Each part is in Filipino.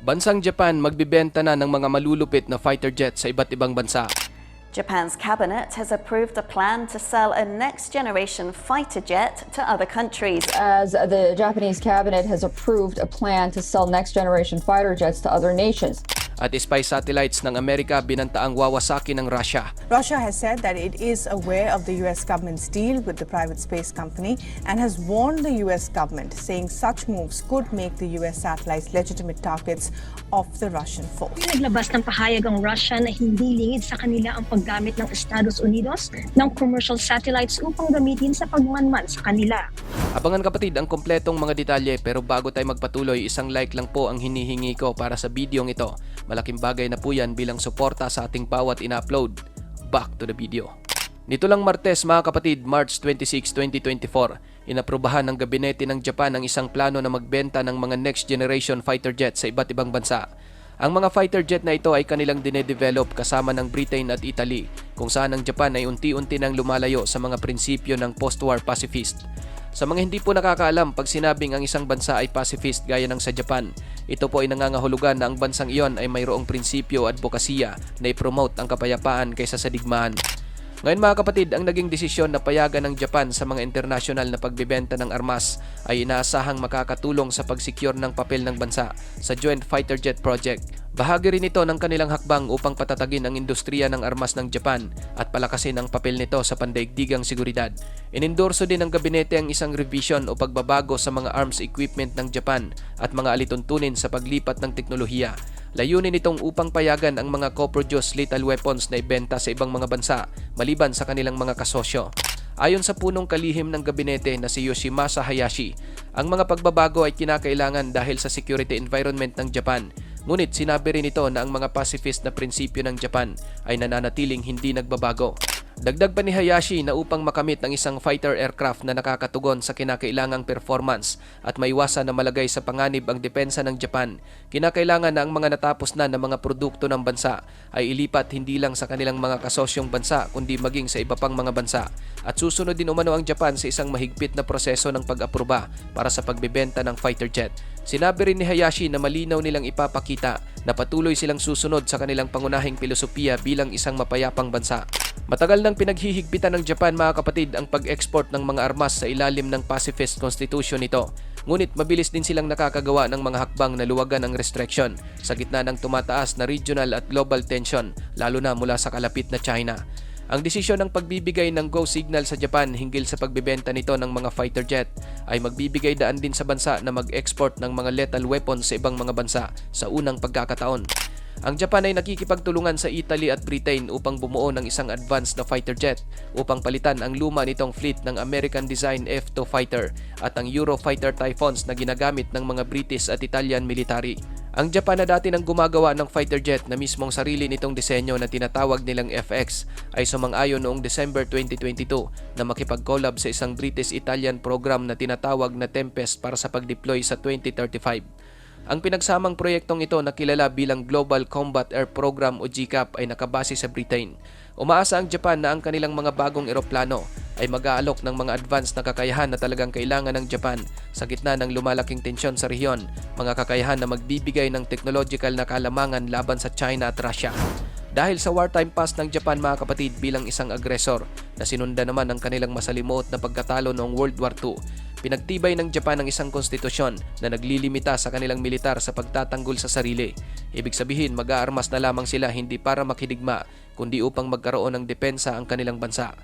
Bansang Japan magbibenta na ng mga malulupit na fighter jet sa iba't ibang bansa. Japan's cabinet has approved a plan to sell a next generation fighter jet to other countries. as the Japanese cabinet has approved a plan to sell next generation fighter jets to other nations. At spy satellites ng Amerika binantaang wawasaki ng Russia. Russia has said that it is aware of the US government's deal with the private space company and has warned the US government, saying such moves could make the US satellites legitimate targets of the Russian force. Naglabas ng pahayag ang Russia na hindi lingid sa kanila ang paggamit ng Estados Unidos ng commercial satellites upang gamitin sa pagmanman sa kanila. Abangan kapatid ang kompletong mga detalye pero bago tayo magpatuloy isang like lang po ang hinihingi ko para sa bidyong ito. Malaking bagay na po yan bilang suporta sa ating bawat ina-upload. Back to the video. Nito lang Martes mga kapatid, March 26, 2024, inaprubahan ng gabinete ng Japan ang isang plano na magbenta ng mga next generation fighter jet sa iba't ibang bansa. Ang mga fighter jet na ito ay kanilang dinedevelop kasama ng Britain at Italy kung saan ang Japan ay unti-unti nang lumalayo sa mga prinsipyo ng post-war pacifist. Sa mga hindi po nakakaalam, pag sinabing ang isang bansa ay pacifist gaya ng sa Japan, ito po ay nangangahulugan na ang bansang iyon ay mayroong prinsipyo at bokasiya na i-promote ang kapayapaan kaysa sa digmaan. Ngayon mga kapatid, ang naging desisyon na payagan ng Japan sa mga internasyonal na pagbebenta ng armas ay inaasahang makakatulong sa pagsecure ng papel ng bansa sa Joint Fighter Jet Project. Bahagi rin ito ng kanilang hakbang upang patatagin ang industriya ng armas ng Japan at palakasin ang papel nito sa pandaigdigang seguridad. Inendorso din ng gabinete ang isang revision o pagbabago sa mga arms equipment ng Japan at mga alituntunin sa paglipat ng teknolohiya. Layunin itong upang payagan ang mga co-produced lethal weapons na ibenta sa ibang mga bansa maliban sa kanilang mga kasosyo. Ayon sa punong kalihim ng gabinete na si Yoshimasa Hayashi, ang mga pagbabago ay kinakailangan dahil sa security environment ng Japan. Ngunit sinabi rin ito na ang mga pacifist na prinsipyo ng Japan ay nananatiling hindi nagbabago. Dagdag pa ni Hayashi na upang makamit ang isang fighter aircraft na nakakatugon sa kinakailangang performance at maiwasan na malagay sa panganib ang depensa ng Japan, kinakailangan na ang mga natapos na ng mga produkto ng bansa ay ilipat hindi lang sa kanilang mga kasosyong bansa kundi maging sa iba pang mga bansa. At susunod din umano ang Japan sa isang mahigpit na proseso ng pag-aproba para sa pagbebenta ng fighter jet. Sinabi rin ni Hayashi na malinaw nilang ipapakita na patuloy silang susunod sa kanilang pangunahing filosofiya bilang isang mapayapang bansa. Matagal nang pinaghihigpitan ng Japan mga kapatid ang pag-export ng mga armas sa ilalim ng pacifist constitution nito. Ngunit mabilis din silang nakakagawa ng mga hakbang na luwagan ang restriction sa gitna ng tumataas na regional at global tension lalo na mula sa kalapit na China. Ang desisyon ng pagbibigay ng go signal sa Japan hinggil sa pagbebenta nito ng mga fighter jet ay magbibigay daan din sa bansa na mag-export ng mga lethal weapons sa ibang mga bansa sa unang pagkakataon. Ang Japan ay nakikipagtulungan sa Italy at Britain upang bumuo ng isang advanced na fighter jet upang palitan ang luma nitong fleet ng American design F-2 fighter at ang Eurofighter Typhoons na ginagamit ng mga British at Italian military. Ang Japan na dati nang gumagawa ng fighter jet na mismong sarili nitong disenyo na tinatawag nilang FX ay sumang-ayon noong December 2022 na makipag-collab sa isang British-Italian program na tinatawag na Tempest para sa pag-deploy sa 2035. Ang pinagsamang proyektong ito na kilala bilang Global Combat Air Program o GCAP ay nakabase sa Britain. Umaasa ang Japan na ang kanilang mga bagong eroplano ay mag-aalok ng mga advanced na kakayahan na talagang kailangan ng Japan sa gitna ng lumalaking tensyon sa rehiyon, mga kakayahan na magbibigay ng technological na kalamangan laban sa China at Russia. Dahil sa wartime past ng Japan mga kapatid bilang isang agresor na sinunda naman ang kanilang masalimuot na pagkatalo noong World War II, pinagtibay ng Japan ang isang konstitusyon na naglilimita sa kanilang militar sa pagtatanggol sa sarili. Ibig sabihin mag-aarmas na lamang sila hindi para makidigma kundi upang magkaroon ng depensa ang kanilang bansa.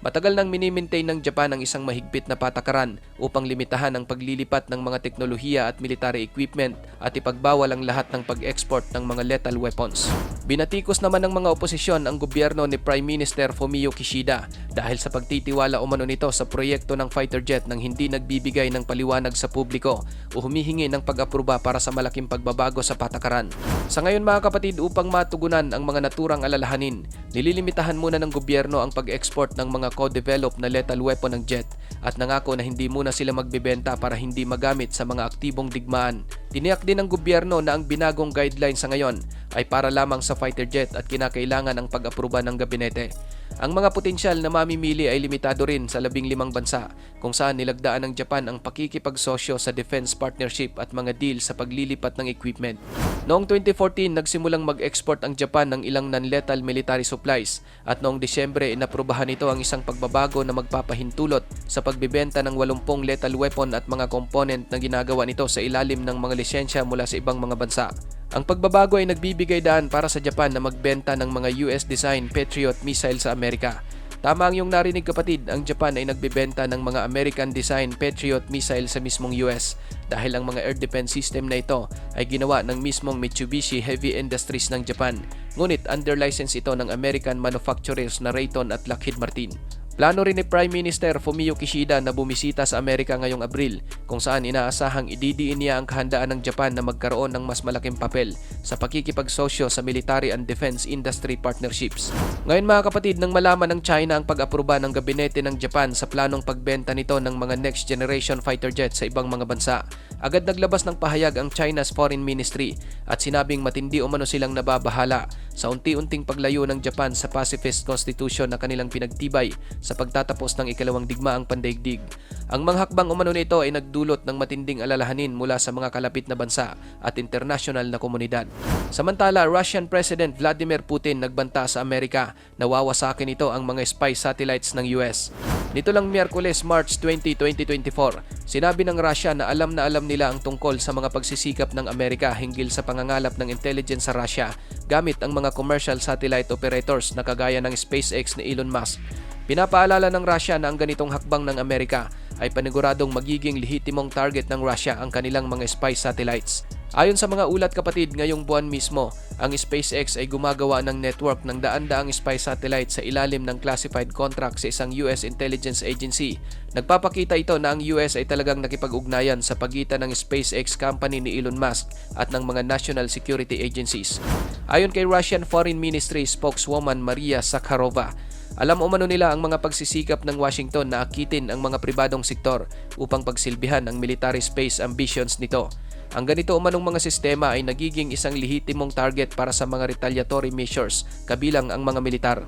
Matagal nang minimaintain ng Japan ang isang mahigpit na patakaran upang limitahan ang paglilipat ng mga teknolohiya at military equipment at ipagbawal ang lahat ng pag-export ng mga lethal weapons. Binatikos naman ng mga oposisyon ang gobyerno ni Prime Minister Fumio Kishida dahil sa pagtitiwala umano nito sa proyekto ng fighter jet nang hindi nagbibigay ng paliwanag sa publiko o humihingi ng pag-aproba para sa malaking pagbabago sa patakaran. Sa ngayon mga kapatid upang matugunan ang mga naturang alalahanin, nililimitahan muna ng gobyerno ang pag-export ng mga co-develop na lethal weapon ng jet at nangako na hindi muna sila magbebenta para hindi magamit sa mga aktibong digmaan. Tiniyak din ng gobyerno na ang binagong guideline sa ngayon ay para lamang sa fighter jet at kinakailangan ang pag-aproba ng gabinete. Ang mga potensyal na mamimili ay limitado rin sa labing limang bansa kung saan nilagdaan ng Japan ang pakikipagsosyo sa defense partnership at mga deal sa paglilipat ng equipment. Noong 2014, nagsimulang mag-export ang Japan ng ilang non-lethal military supplies at noong Disyembre inaprubahan nito ang isang pagbabago na magpapahintulot sa pagbibenta ng 80 lethal weapon at mga component na ginagawa nito sa ilalim ng mga lisensya mula sa ibang mga bansa. Ang pagbabago ay nagbibigay daan para sa Japan na magbenta ng mga US design Patriot missile sa Amerika. Tama ang iyong narinig kapatid, ang Japan ay nagbebenta ng mga American design Patriot missile sa mismong US dahil ang mga air defense system na ito ay ginawa ng mismong Mitsubishi Heavy Industries ng Japan. Ngunit under license ito ng American manufacturers na Raytheon at Lockheed Martin. Plano rin ni Prime Minister Fumio Kishida na bumisita sa Amerika ngayong Abril kung saan inaasahang ididiin niya ang kahandaan ng Japan na magkaroon ng mas malaking papel sa pakikipagsosyo sa military and defense industry partnerships. Ngayon mga kapatid, nang malaman ng China ang pag-aproba ng gabinete ng Japan sa planong pagbenta nito ng mga next generation fighter jets sa ibang mga bansa, agad naglabas ng pahayag ang China's Foreign Ministry at sinabing matindi umano silang nababahala sa unti-unting paglayo ng Japan sa pacifist constitution na kanilang pinagtibay sa pagtatapos ng ikalawang digmaang pandaigdig. Ang mga hakbang umano nito ay nagdulot ng matinding alalahanin mula sa mga kalapit na bansa at international na komunidad. Samantala, Russian President Vladimir Putin nagbanta sa Amerika na wawasakin ito ang mga spy satellites ng US. Nito lang Miyerkules, March 20, 2024, sinabi ng Russia na alam na alam nila ang tungkol sa mga pagsisikap ng Amerika hinggil sa pangangalap ng intelligence sa Russia gamit ang mga commercial satellite operators na kagaya ng SpaceX ni Elon Musk. Pinapaalala ng Russia na ang ganitong hakbang ng Amerika ay paniguradong magiging lehitimong target ng Russia ang kanilang mga spy satellites. Ayon sa mga ulat kapatid, ngayong buwan mismo, ang SpaceX ay gumagawa ng network ng daan-daang spy satellite sa ilalim ng classified contract sa isang US intelligence agency. Nagpapakita ito na ang US ay talagang nakipag-ugnayan sa pagitan ng SpaceX company ni Elon Musk at ng mga national security agencies. Ayon kay Russian Foreign Ministry spokeswoman Maria Zakharova, alam umano nila ang mga pagsisikap ng Washington na akitin ang mga pribadong sektor upang pagsilbihan ang military space ambitions nito. Ang ganito umanong mga sistema ay nagiging isang lehitimong target para sa mga retaliatory measures kabilang ang mga militar.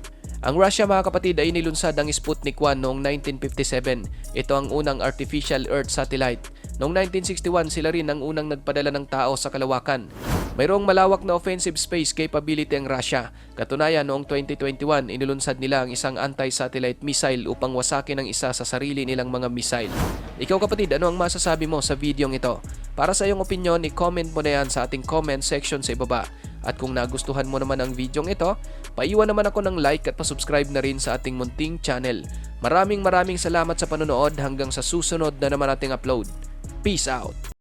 Ang Russia mga kapatid ay nilunsad ang Sputnik 1 noong 1957. Ito ang unang artificial earth satellite. Noong 1961 sila rin ang unang nagpadala ng tao sa kalawakan. Mayroong malawak na offensive space capability ang Russia. Katunayan noong 2021 inilunsad nila ang isang anti-satellite missile upang wasakin ang isa sa sarili nilang mga missile. Ikaw kapatid, ano ang masasabi mo sa videong ito? Para sa iyong opinion, i-comment mo na yan sa ating comment section sa ibaba. At kung nagustuhan mo naman ang videong ito, paiwan naman ako ng like at pasubscribe na rin sa ating munting channel. Maraming maraming salamat sa panonood hanggang sa susunod na naman ating upload. Peace out!